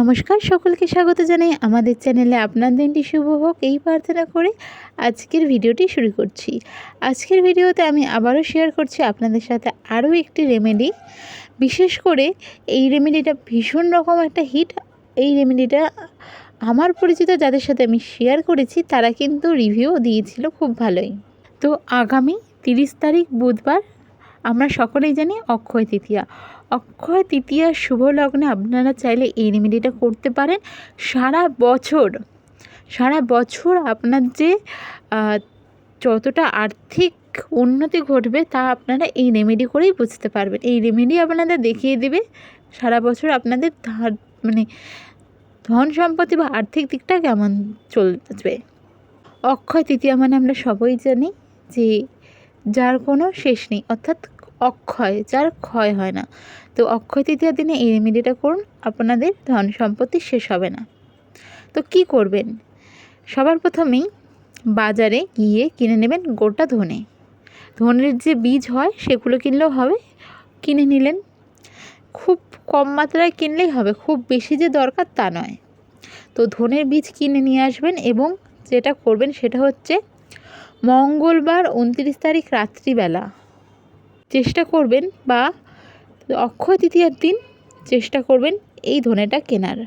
নমস্কার, সকলকে স্বাগত জানাই আমাদের চ্যানেলে। আপনার দিনটি শুভ হোক, এই প্রার্থনা করে আজকের ভিডিওটি শুরু করছি। আজকের ভিডিওতে আমি আবারও শেয়ার করছি আপনাদের সাথে আরও একটি রেমেডি বিশেষ করে এই রেমেডিটা ভীষণ রকম একটা হিট এই রেমেডিটা আমার পরিচিত যাদের সাথে আমি শেয়ার করেছি, তারা কিন্তু রিভিউ দিয়েছিল খুব ভালোই। তো আগামী তিরিশ তারিখ বুধবার আমরা সকলেই জানি অক্ষয় তৃতীয়া। অক্ষয় তৃতীয়ার শুভ লগ্নে আপনারা চাইলে এই রেমেডিটা করতে পারেন। সারা বছর সারা বছর আপনার যে যতটা আর্থিক উন্নতি ঘটবে তা আপনারা এই রেমেডি করেই বুঝতে পারবেন। এই রেমেডি আপনাদের দেখিয়ে দেবে, সারা বছর আপনাদের ধার মানে ধন সম্পত্তি বা আর্থিক দিকটা কেমন চলবে। অক্ষয় তৃতীয়া মানে আমরা সবাই জানি যে, যার কোনো শেষ নেই। অর্থাৎ অক্ষয়, যার ক্ষয় হয় না। তো অক্ষয় তৃতীয়ার দিনে এই রেমেডিটা করুন, আপনাদের ধন সম্পত্তি শেষ হবে না। তো কি করবেন? সবার প্রথমেই বাজারে গিয়ে কিনে নেবেন গোটা ধনে। ধনের যে বীজ হয়, সেগুলো কিনলেও হবে, কিনে নিলেন। খুব কম মাত্রায় কিনলেই হবে, খুব বেশি যে দরকার তা নয়। তো ধনের বীজ কিনে নিয়ে আসবেন এবং যেটা করবেন সেটা হচ্ছে মঙ্গলবার উনত্রিশ তারিখ রাত্রিবেলা চেষ্টা করবেন বা অক্ষয় তৃতীয়ার দিন চেষ্টা করবেন এই ধনেটা কেনার।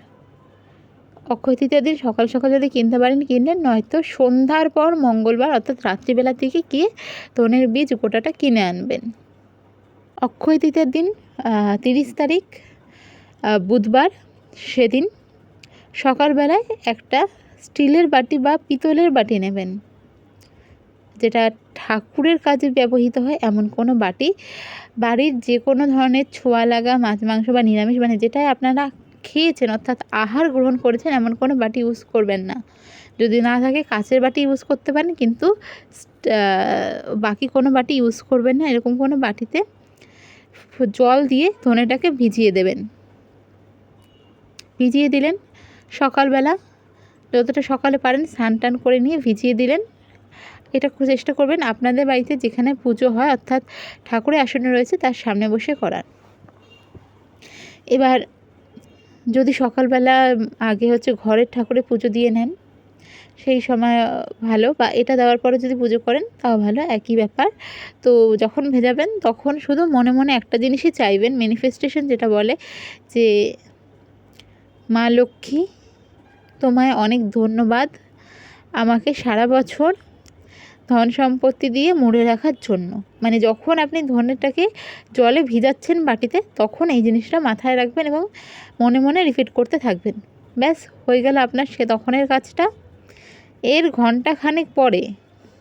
অক্ষয় তৃতীয়ার দিন সকাল সকাল যদি কিনতে পারেন কিনলেন নয়তো সন্ধ্যার পর মঙ্গলবার অর্থাৎ রাত্রিবেলা থেকে গিয়ে ধনের বীজ, গোটাটা কিনে আনবেন। অক্ষয় তৃতীয়ার দিন তিরিশ তারিখ বুধবার সেদিন সকালবেলায় একটা স্টিলের বাটি বা পিতলের বাটি নেবেন। যেটা ঠাকুরের কাজে ব্যবহৃত হয় এমন কোনো বাটি। বাড়ির যে কোনো ধরনের ছোঁয়া লাগা, মাছ, মাংস বা নিরামিষ মানে যেটাই আপনারা খেয়েছেন অর্থাৎ আহার গ্রহণ করেছেন এমন কোনো বাটি ইউজ করবেন না। যদি না থাকে কাঁচের বাটি ইউজ করতে পারেন কিন্তু বাকি কোনো বাটি ইউজ করবেন না। এরকম কোনো বাটিতে জল দিয়ে ধনেটাকে ভিজিয়ে দেবেন। ভিজিয়ে দিলেন। সকালবেলা, যতটা সকালে পারেন স্নান টান করে নিয়ে ভিজিয়ে দিলেন। এটা চেষ্টা করবেন। আপনাদের বাড়িতে যেখানে পুজো হয়, অর্থাৎ ঠাকুরের আসনে রয়েছে, তার সামনে বসে করার এবার যদি সকালবেলা আগে হচ্ছে ঘরের ঠাকুরে পুজো দিয়ে নেন, সেই সময় ভালো, বা এটা দেওয়ার পরে যদি পুজো করেন, তাও ভালো, একই ব্যাপার। তো যখন ভেজাবেন, তখন শুধু মনে মনে একটা জিনিসই চাইবেন ম্যানিফেস্টেশন যেটা বলে যে, মা লক্ষ্মী, তোমায় অনেক ধন্যবাদ। আমাকে সারা বছর ধন সম্পত্তি দিয়ে মুড়ে রাখার জন্য। মানে যখন আপনি ধনেরটাকে জলে ভিজাচ্ছেন বাটিতে, তখন এই জিনিসটা মাথায় রাখবেন এবং মনে মনে রিপিট করতে থাকবেন। ব্যাস, হয়ে গেল আপনার সে তখনের কাজটা। এর ঘণ্টা খানেক পরে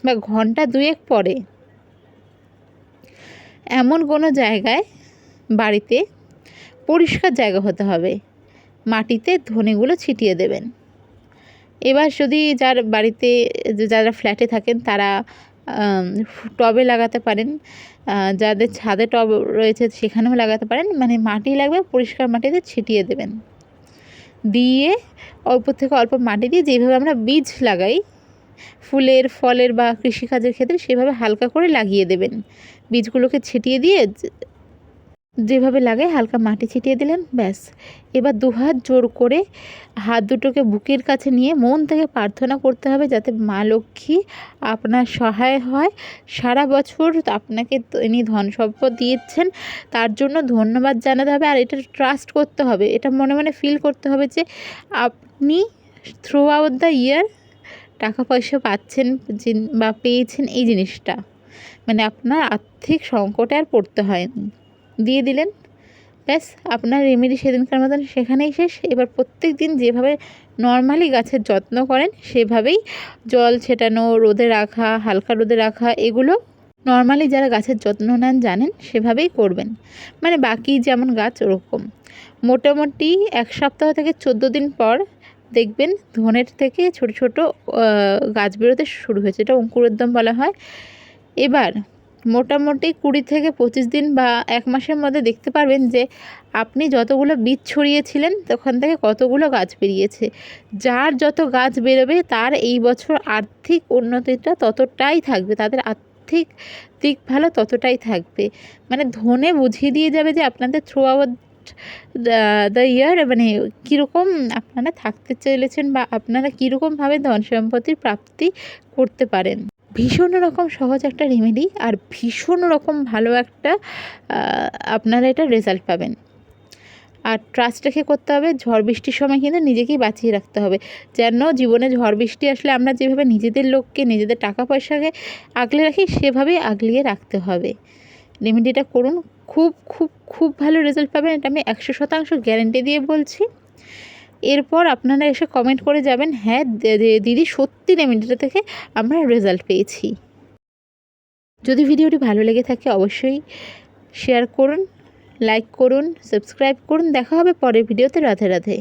বা ঘণ্টা দুয়েক পরে এমন কোনো জায়গায় বাড়িতে পরিষ্কার জায়গা হতে হবে। মাটিতে ধনেগুলো ছিটিয়ে দেবেন। এবার যদি যার বাড়িতে, যারা ফ্ল্যাটে থাকেন তারা টবে লাগাতে পারেন। যাদের ছাদে টব রয়েছে সেখানেও লাগাতে পারেন। মানে মাটি লাগবে, পরিষ্কার মাটিতে ছিটিয়ে দেবেন। দিয়ে অল্প থেকে অল্প মাটি দিয়ে যেভাবে আমরা বীজ লাগাই, ফুলের, ফলের বা কৃষিকাজের ক্ষেত্রে সেভাবে হালকা করে লাগিয়ে দেবেন। বীজগুলোকে ছিটিয়ে দিয়ে যেভাবে লাগে হালকা মাটি ছিটিয়ে দিলেন, ব্যাস। এবার দুহাত জোর করে হাত দুটোকে বুকের কাছে নিয়ে মন থেকে প্রার্থনা করতে হবে যাতে মা লক্ষ্মী আপনার সহায় হয়। সারা বছর আপনাকে তিনি ধন সম্পদ দিয়েছেন, তার জন্য ধন্যবাদ জানাতে হবে। আর এটা ট্রাস্ট করতে হবে। এটা মনে মনে ফিল করতে হবে যে আপনি থ্রু আউট দ্য ইয়ার টাকা পয়সা পাচ্ছেন বা পেয়েছেন এই জিনিসটা। মানে আপনার আর্থিক সংকটে আর পড়তে হয়নি। দিয়ে দিলেন। ব্যাস, আপনার রেমেডি সেদিনকার মতন সেখানেই শেষ। এবার প্রত্যেক দিন যেভাবে নর্মালি গাছের যত্ন করেন, সেভাবেই জল ছেটানো, রোদে রাখা, হালকা রোদে রাখা, এগুলো নর্মালি যারা গাছের যত্ন নেন, জানেন, সেভাবেই করবেন। মানে বাকি যেমন গাছ, ওরকম। মোটামুটি এক সপ্তাহ থেকে চোদ্দ দিন পর দেখবেন ধনের থেকে ছোট ছোট গাছ বেরোতে শুরু হয়েছে। এটা অঙ্কুরোদ্যম বলা হয়। এবার মোটামুটি কুড়ি থেকে পঁচিশ দিন বা এক মাসের মধ্যে দেখতে পারবেন যে আপনি যতগুলো বীজ ছড়িয়েছিলেন, তখন থেকে কতগুলো গাছ বেরিয়েছে। যার যত গাছ বেরোবে, তার এই বছর আর্থিক উন্নতিটা ততটাই থাকবে, তাদের আর্থিক দিক ভালো ততটাই থাকবে। মানে ধনে বুঝিয়ে দিয়ে যাবে যে আপনাদের থ্রু আওয়ার দ্য ইয়ার মানে কীরকম আপনারা থাকতে চলেছেন বা আপনারা কীরকমভাবে ধন সম্পত্তির প্রাপ্তি করতে পারেন। ভীষণ রকম সহজ একটা রেমেডি আর ভীষণ রকম ভালো একটা আপনারা এটা রেজাল্ট পাবেন। আর ট্রাস্ট রেখে করতে হবে, ঝড় বৃষ্টির সময় কিন্তু নিজেকেই বাঁচিয়ে রাখতে হবে। যেন জীবনে ঝড় বৃষ্টি আসলে আমরা যেভাবে নিজেদের লোককে, নিজেদের টাকা পয়সাকে আগলে রাখি, সেভাবেই আগলিয়ে রাখতে হবে। রেমেডিটা করুন। খুব খুব খুব ভালো রেজাল্ট পাবেন। এটা আমি একশো শতাংশ গ্যারেন্টি দিয়ে বলছি। এরপর আপনারা এসে কমেন্ট করে যাবেন হ্যাঁ দিদি সত্যি রেমেডিটা থেকে আমরা রেজাল্ট পেয়েছি। যদি ভিডিওটি ভালো লেগে থাকে অবশ্যই শেয়ার করুন লাইক করুন সাবস্ক্রাইব করুন। দেখা হবে পরের ভিডিওতে। রাধে রাধে।